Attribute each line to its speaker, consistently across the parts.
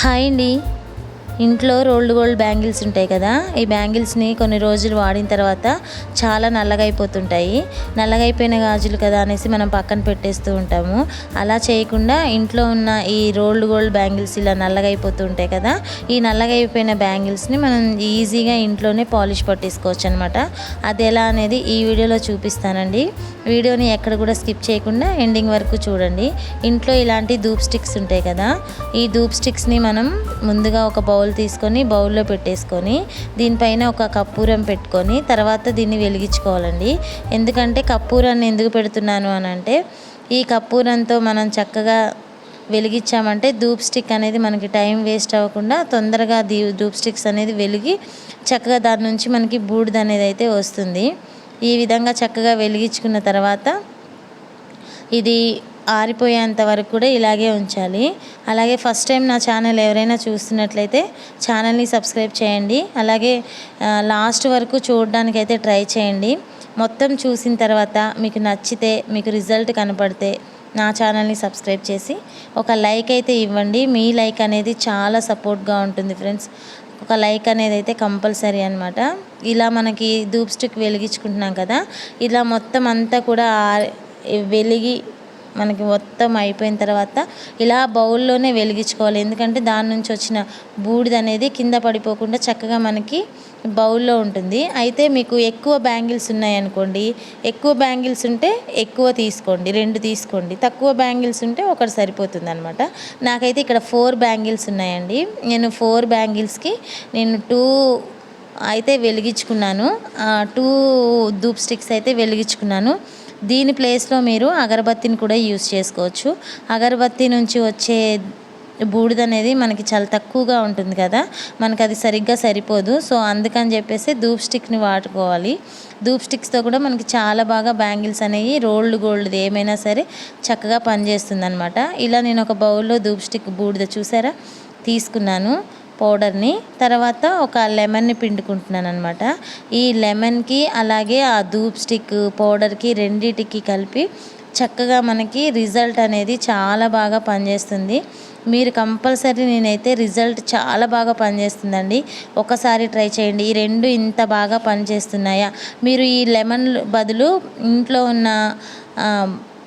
Speaker 1: Hi అండి ఇంట్లో rolled gold bangles ఉంటాయి కదా ఈ బ్యాంగిల్స్ని కొన్ని రోజులు వాడిన తర్వాత చాలా నల్లగా అయిపోతుంటాయి నల్లగా అయిపోయిన గాజులు కదా అనేసి మనం పక్కన పెట్టేస్తూ ఉంటాము. అలా చేయకుండా ఇంట్లో ఉన్న ఈ రోల్డ్ గోల్డ్ బ్యాంగిల్స్ ఇలా నల్లగా అయిపోతూ ఉంటాయి కదా ఈ నల్లగా అయిపోయిన బ్యాంగిల్స్ని మనం ఈజీగా ఇంట్లోనే పాలిష్ పట్టేసుకోవచ్చు అనమాట అది ఎలా అనేది ఈ వీడియోలో చూపిస్తానండి. వీడియోని ఎక్కడ కూడా స్కిప్ చేయకుండా ఎండింగ్ వరకు చూడండి. ఇంట్లో ఇలాంటి ధూప్ స్టిక్స్ ఉంటాయి కదా ఈ ధూప్ స్టిక్స్ని మనం ముందుగా ఒక బౌల్ తీసుకొని బౌల్లో పెట్టేసుకొని దీనిపైన ఒక కప్పూరం పెట్టుకొని తర్వాత దీన్ని వెలిగించుకోవాలండి. ఎందుకంటే కప్పూరాన్ని ఎందుకు పెడుతున్నాను అని అంటే ఈ కప్పూరంతో మనం చక్కగా వెలిగించామంటే ధూప్ స్టిక్ అనేది మనకి టైం వేస్ట్ అవ్వకుండా తొందరగా దీ ధూప్ స్టిక్స్ అనేది వెలిగి చక్కగా దాని నుంచి మనకి బూడిద అనేది అయితే వస్తుంది. ఈ విధంగా చక్కగా వెలిగించుకున్న తర్వాత ఇది ఆరిపోయేంత వరకు కూడా ఇలాగే ఉంచాలి. అలాగే ఫస్ట్ టైం నా ఛానల్ ఎవరైనా చూస్తున్నట్లయితే ఛానల్ని సబ్స్క్రైబ్ చేయండి. అలాగే లాస్ట్ వరకు చూడడానికైతే ట్రై చేయండి. మొత్తం చూసిన తర్వాత మీకు నచ్చితే మీకు రిజల్ట్ కనపడితే నా ఛానల్ని సబ్స్క్రైబ్ చేసి ఒక లైక్ అయితే ఇవ్వండి. మీ లైక్ అనేది చాలా సపోర్ట్గా ఉంటుంది ఫ్రెండ్స్ ఒక లైక్ అనేది అయితే కంపల్సరీ అనమాట ఇలా మనకి ధూప్ స్టిక్ వెలిగించుకుంటున్నాం కదా. ఇలా మొత్తం అంతా కూడా ఆ- వెలిగి మనకి మొత్తం అయిపోయిన తర్వాత ఇలా బౌల్లోనే వెలిగించుకోవాలి. ఎందుకంటే దాని నుంచి వచ్చిన బూడిద అనేది కింద పడిపోకుండా చక్కగా మనకి బౌల్లో ఉంటుంది. అయితే మీకు ఎక్కువ బ్యాంగిల్స్ ఉన్నాయనుకోండి ఎక్కువ బ్యాంగిల్స్ ఉంటే ఎక్కువ తీసుకోండి రెండు తీసుకోండి. తక్కువ బ్యాంగిల్స్ ఉంటే ఒకటి సరిపోతుంది అనమాట నాకైతే ఇక్కడ ఫోర్ బ్యాంగిల్స్ ఉన్నాయండి. నేను ఫోర్ బ్యాంగిల్స్కి నేను టూ అయితే వెలిగించుకున్నాను. టూ ధూప్ స్టిక్స్ అయితే వెలిగించుకున్నాను. దీని ప్లేస్లో మీరు అగరబత్తిని కూడా యూస్ చేసుకోవచ్చు. అగరబత్తి నుంచి వచ్చే బూడిద అనేది మనకి చాలా తక్కువగా ఉంటుంది కదా. మనకి అది సరిగ్గా సరిపోదు. సో అందుకని చెప్పేసి ధూప్ స్టిక్ని వాడుకోవాలి. ధూప్ స్టిక్స్తో కూడా మనకి చాలా బాగా బ్యాంగిల్స్ అనేవి రోల్డ్ గోల్డ్ ఏమైనా సరే చక్కగా పనిచేస్తుంది అనమాట ఇలా నేను ఒక బౌల్లో ధూప్ స్టిక్ బూడిద చూసారా? తీసుకున్నాను. పౌడర్ని తర్వాత ఒక లెమన్ని పిండుకుంటున్నాను అనమాట ఈ లెమన్కి అలాగే ఆ ధూప్ స్టిక్ పౌడర్కి రెండిటికి కలిపి చక్కగా మనకి రిజల్ట్ అనేది చాలా బాగా పనిచేస్తుంది. మీరు కంపల్సరీ నేనైతే రిజల్ట్ చాలా బాగా పనిచేస్తుందండి. ఒకసారి ట్రై చేయండి. ఈ రెండు ఇంత బాగా పనిచేస్తున్నాయా? మీరు ఈ లెమన్ బదులు ఇంట్లో ఉన్న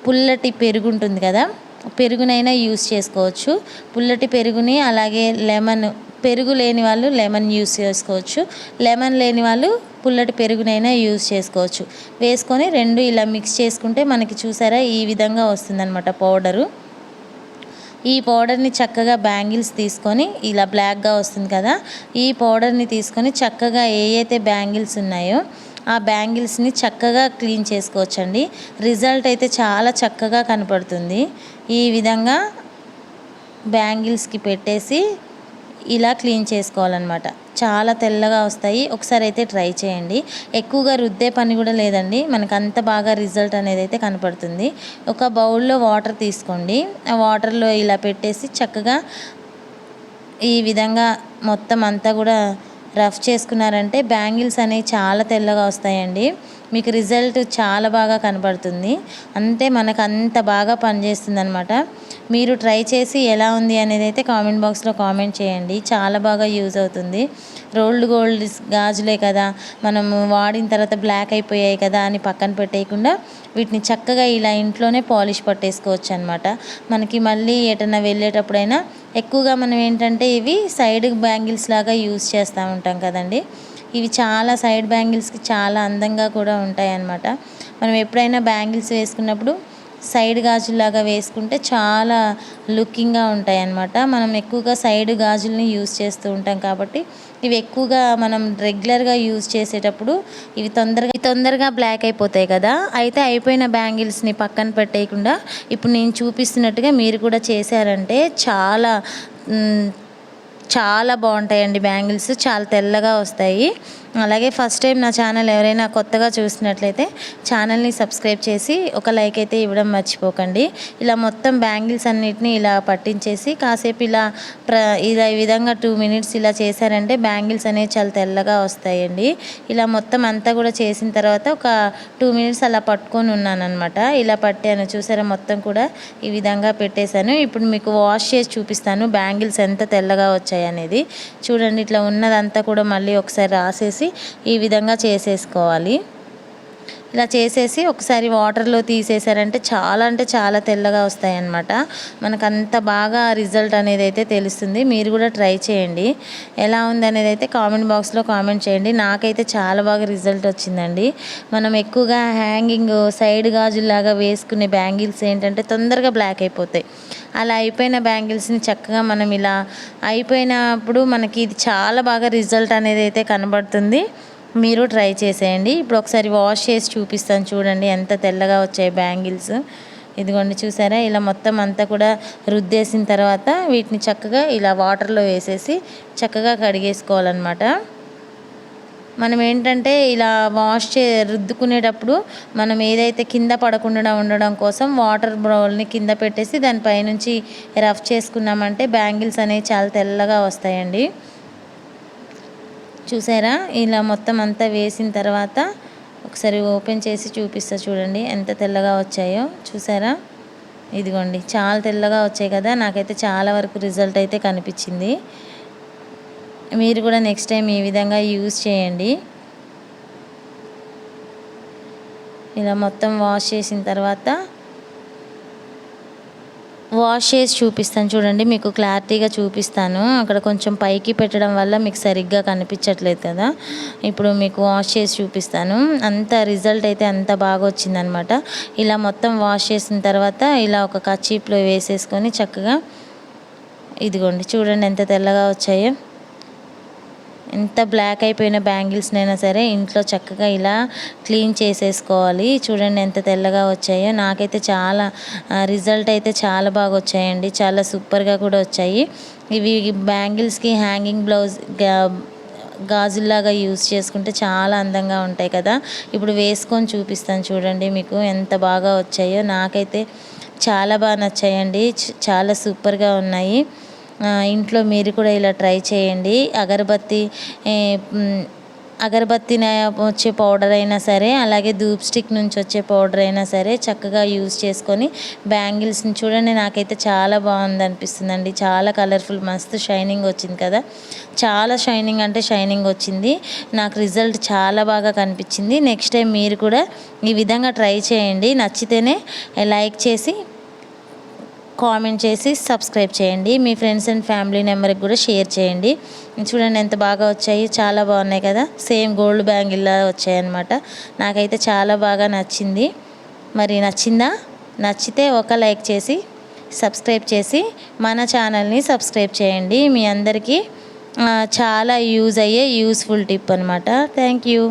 Speaker 1: పుల్లటి పెరుగు ఉంటుంది కదా పెరుగునైనా యూస్ చేసుకోవచ్చు. పుల్లటి పెరుగుని అలాగే లెమన్ పెరుగు లేని వాళ్ళు లెమన్ యూస్ చేసుకోవచ్చు. లెమన్ లేని వాళ్ళు పుల్లటి పెరుగునైనా యూస్ చేసుకోవచ్చు. వేసుకొని రెండు ఇలా మిక్స్ చేసుకుంటే మనకి చూసారా ఈ విధంగా వస్తుందన్నమాట పౌడరు ఈ పౌడర్ని చక్కగా బ్యాంగిల్స్ తీసుకొని ఇలా బ్లాక్గా వస్తుంది కదా ఈ పౌడర్ని తీసుకొని చక్కగా ఏ అయితే బ్యాంగిల్స్ ఉన్నాయో ఆ బ్యాంగిల్స్ని చక్కగా క్లీన్ చేసుకోవచ్చండి. రిజల్ట్ అయితే చాలా చక్కగా కనపడుతుంది. ఈ విధంగా బ్యాంగిల్స్కి పెట్టేసి ఇలా క్లీన్ చేసుకోవాలన్నమాట. చాలా తెల్లగా వస్తాయి. ఒకసారి అయితే ట్రై చేయండి. ఎక్కువగా రుద్దే పని కూడా లేదండి. మనకు అంత బాగా రిజల్ట్ అనేది అయితే కనపడుతుంది. ఒక బౌల్లో వాటర్ తీసుకోండి. ఆ వాటర్లో ఇలా పెట్టేసి చక్కగా ఈ విధంగా మొత్తం అంతా కూడా రఫ్ చేసుకున్నారంటే బ్యాంగిల్స్ అనేవి చాలా తెల్లగా వస్తాయండి. మీకు రిజల్ట్ చాలా బాగా కనపడుతుంది. అంతే మనకు అంత బాగా పనిచేస్తుంది అనమాట మీరు ట్రై చేసి ఎలా ఉంది అనేది అయితే కామెంట్ బాక్స్లో కామెంట్ చేయండి. చాలా బాగా యూజ్ అవుతుంది. రోల్డ్ గోల్డ్ గాజులే కదా. మనం వాడిన తర్వాత బ్లాక్ అయిపోయాయి కదా అని పక్కన పెట్టేయకుండా వీటిని చక్కగా ఇలా ఇంట్లోనే పాలిష్ పట్టేసుకోవచ్చు అనమాట మనకి మళ్ళీ ఎటన్నా వెళ్ళేటప్పుడైనా ఎక్కువగా మనం ఏంటంటే ఇవి సైడ్ బ్యాంగిల్స్ లాగా యూజ్ చేస్తూ ఉంటాం కదండి. ఇవి చాలా సైడ్ బ్యాంగిల్స్కి చాలా అందంగా కూడా ఉంటాయి అన్నమాట మనం ఎప్పుడైనా బ్యాంగిల్స్ వేసుకున్నప్పుడు సైడ్ గాజులాగా వేసుకుంటే చాలా లుకింగ్గా ఉంటాయి అన్నమాట మనం ఎక్కువగా సైడ్ గాజుల్ని యూజ్ చేస్తూ ఉంటాం కాబట్టి ఇవి ఎక్కువగా మనం రెగ్యులర్గా యూజ్ చేసేటప్పుడు ఇవి తొందరగా తొందరగా బ్లాక్ అయిపోతాయి కదా. అయితే అయిపోయిన బ్యాంగిల్స్ని పక్కన పెట్టేయకుండా ఇప్పుడు నేను చూపిస్తున్నట్టుగా మీరు కూడా చేశారంటే చాలా చాలా బాగుంటాయండి బ్యాంగిల్స్. చాలా తెల్లగా వస్తాయి. అలాగే ఫస్ట్ టైం నా ఛానల్ ఎవరైనా కొత్తగా చూసినట్లయితే ఛానల్ని సబ్స్క్రైబ్ చేసి ఒక లైక్ అయితే ఇవ్వడం మర్చిపోకండి. ఇలా మొత్తం బ్యాంగిల్స్ అన్నిటిని ఇలా పట్టించేసి కాసేపు ఇలా ప్ర ఇలా ఈ విధంగా టూ మినిట్స్ ఇలా చేశారంటే బ్యాంగిల్స్ అనేవి చాలా తెల్లగా వస్తాయండి. ఇలా మొత్తం అంతా కూడా చేసిన తర్వాత ఒక టూ మినిట్స్ అలా పట్టుకొని ఉన్నాను అనమాట ఇలా పట్టాను. చూసారా? మొత్తం కూడా ఈ విధంగా పెట్టేశాను. ఇప్పుడు మీకు వాష్ చేసి చూపిస్తాను బ్యాంగిల్స్ ఎంత తెల్లగా వచ్చాయి అనేది చూడండి ఇట్లా ఉన్నదంతా కూడా మళ్ళీ ఒకసారి రాసేసి ఈ విధంగా చేసేసుకోవాలి. ఇలా చేసేసి ఒకసారి వాటర్లో తీసేసారంటే చాలా అంటే చాలా తెల్లగా వస్తాయి అన్నమాట మనకు అంత బాగా రిజల్ట్ అనేది అయితే తెలుస్తుంది. మీరు కూడా ట్రై చేయండి. ఎలా ఉంది అనేది అయితే కామెంట్ బాక్స్లో కామెంట్ చేయండి. నాకైతే చాలా బాగా రిజల్ట్ వచ్చిందండి. మనం ఎక్కువగా హ్యాంగింగ్ సైడ్ గాజులాగా వేసుకునే బ్యాంగిల్స్ ఏంటంటే తొందరగా బ్లాక్ అయిపోతాయి. అలా అయిపోయిన బ్యాంగిల్స్ని చక్కగా మనం ఇలా అయిపోయినప్పుడు మనకి ఇది చాలా బాగా రిజల్ట్ అనేది అయితే కనబడుతుంది. మీరు ట్రై చేసేయండి. ఇప్పుడు ఒకసారి వాష్ చేసి చూపిస్తాను చూడండి. ఎంత తెల్లగా వచ్చాయి బ్యాంగిల్స్. ఇదిగోండి చూసారా? ఇలా మొత్తం అంతా కూడా రుద్దేసిన తర్వాత వీటిని చక్కగా ఇలా వాటర్లో వేసేసి చక్కగా కడిగేసుకోవాలన్నమాట. మనం ఏంటంటే ఇలా వాష్ చే రుద్దుకునేటప్పుడు మనం ఏదైతే కింద పడకుండా ఉండడం కోసం వాటర్ బౌల్ని కింద పెట్టేసి దానిపైనుంచి రఫ్ చేసుకున్నామంటే బ్యాంగిల్స్ అనేవి చాలా తెల్లగా వస్తాయండి. చూసారా? ఇలా మొత్తం అంతా వేసిన తర్వాత ఒకసారి ఓపెన్ చేసి చూపిస్తా చూడండి. ఎంత తెల్లగా వచ్చాయో చూసారా? ఇదిగోండి. చాలా తెల్లగా వచ్చాయి కదా. నాకైతే చాలా వరకు రిజల్ట్ అయితే కనిపించింది. మీరు కూడా నెక్స్ట్ టైం ఈ విధంగా యూజ్ చేయండి. ఇలా మొత్తం వాష్ చేసిన తర్వాత వాష్ చేసి చూపిస్తాను చూడండి మీకు క్లారిటీగా చూపిస్తాను. అక్కడ కొంచెం పైకి పెట్టడం వల్ల మీకు సరిగ్గా కనిపించట్లేదు కదా. ఇప్పుడు మీకు వాష్ చేసి చూపిస్తాను. అంత రిజల్ట్ అయితే అంత బాగా వచ్చిందనమాట. ఇలా మొత్తం వాష్ చేసిన తర్వాత ఇలా ఒక కచీప్లో వేసేసుకొని చక్కగా ఇదిగోండి చూడండి ఎంత తెల్లగా వచ్చాయో. ఎంత బ్లాక్ అయిపోయిన బ్యాంగిల్స్నైనా సరే ఇంట్లో చక్కగా ఇలా క్లీన్ చేసేసుకోవాలి. చూడండి ఎంత తెల్లగా వచ్చాయో. నాకైతే చాలా రిజల్ట్ అయితే చాలా బాగా వచ్చాయండి. చాలా సూపర్గా కూడా వచ్చాయి. ఇవి బ్యాంగిల్స్కి హ్యాంగింగ్ బ్లౌజ్ గాజుల్లాగా యూజ్ చేసుకుంటే చాలా అందంగా ఉంటాయి కదా. ఇప్పుడు వేసుకొని చూపిస్తాను చూడండి మీకు ఎంత బాగా వచ్చాయో. నాకైతే చాలా బాగా నచ్చాయండి. చాలా సూపర్గా ఉన్నాయి. ఇంట్లో మీరు కూడా ఇలా ట్రై చేయండి. అగరబత్తి అగరబత్తి వచ్చే పౌడర్ అయినా సరే అలాగే ధూప్ స్టిక్ నుంచి వచ్చే పౌడర్ అయినా సరే చక్కగా యూజ్ చేసుకొని బ్యాంగిల్స్ని చూడండి. నాకైతే చాలా బాగుంది అనిపిస్తుందండి. చాలా కలర్ఫుల్ మస్తు షైనింగ్ వచ్చింది కదా. చాలా షైనింగ్ అంటే షైనింగ్ వచ్చింది. నాకు రిజల్ట్ చాలా బాగా కనిపించింది. నెక్స్ట్ టైం మీరు కూడా ఈ విధంగా ట్రై చేయండి. నచ్చితేనే లైక్ చేసి కామెంట్ చేసి సబ్స్క్రైబ్ చేయండి. మీ ఫ్రెండ్స్ అండ్ ఫ్యామిలీ నెంబర్కి కూడా షేర్ చేయండి. చూడండి ఎంత బాగా వచ్చాయి. చాలా బాగున్నాయి కదా. సేమ్ గోల్డ్ బ్యాంగిల్లా వచ్చాయన్నమాట నాకైతే చాలా బాగా నచ్చింది. మరి నచ్చిందా? నచ్చితే ఒక లైక్ చేసి సబ్స్క్రైబ్ చేసి మన ఛానల్ని సబ్స్క్రైబ్ చేయండి. మీ అందరికీ చాలా యూజ్ అయ్యే యూస్ఫుల్ టిప్ అనమాట థ్యాంక్ యూ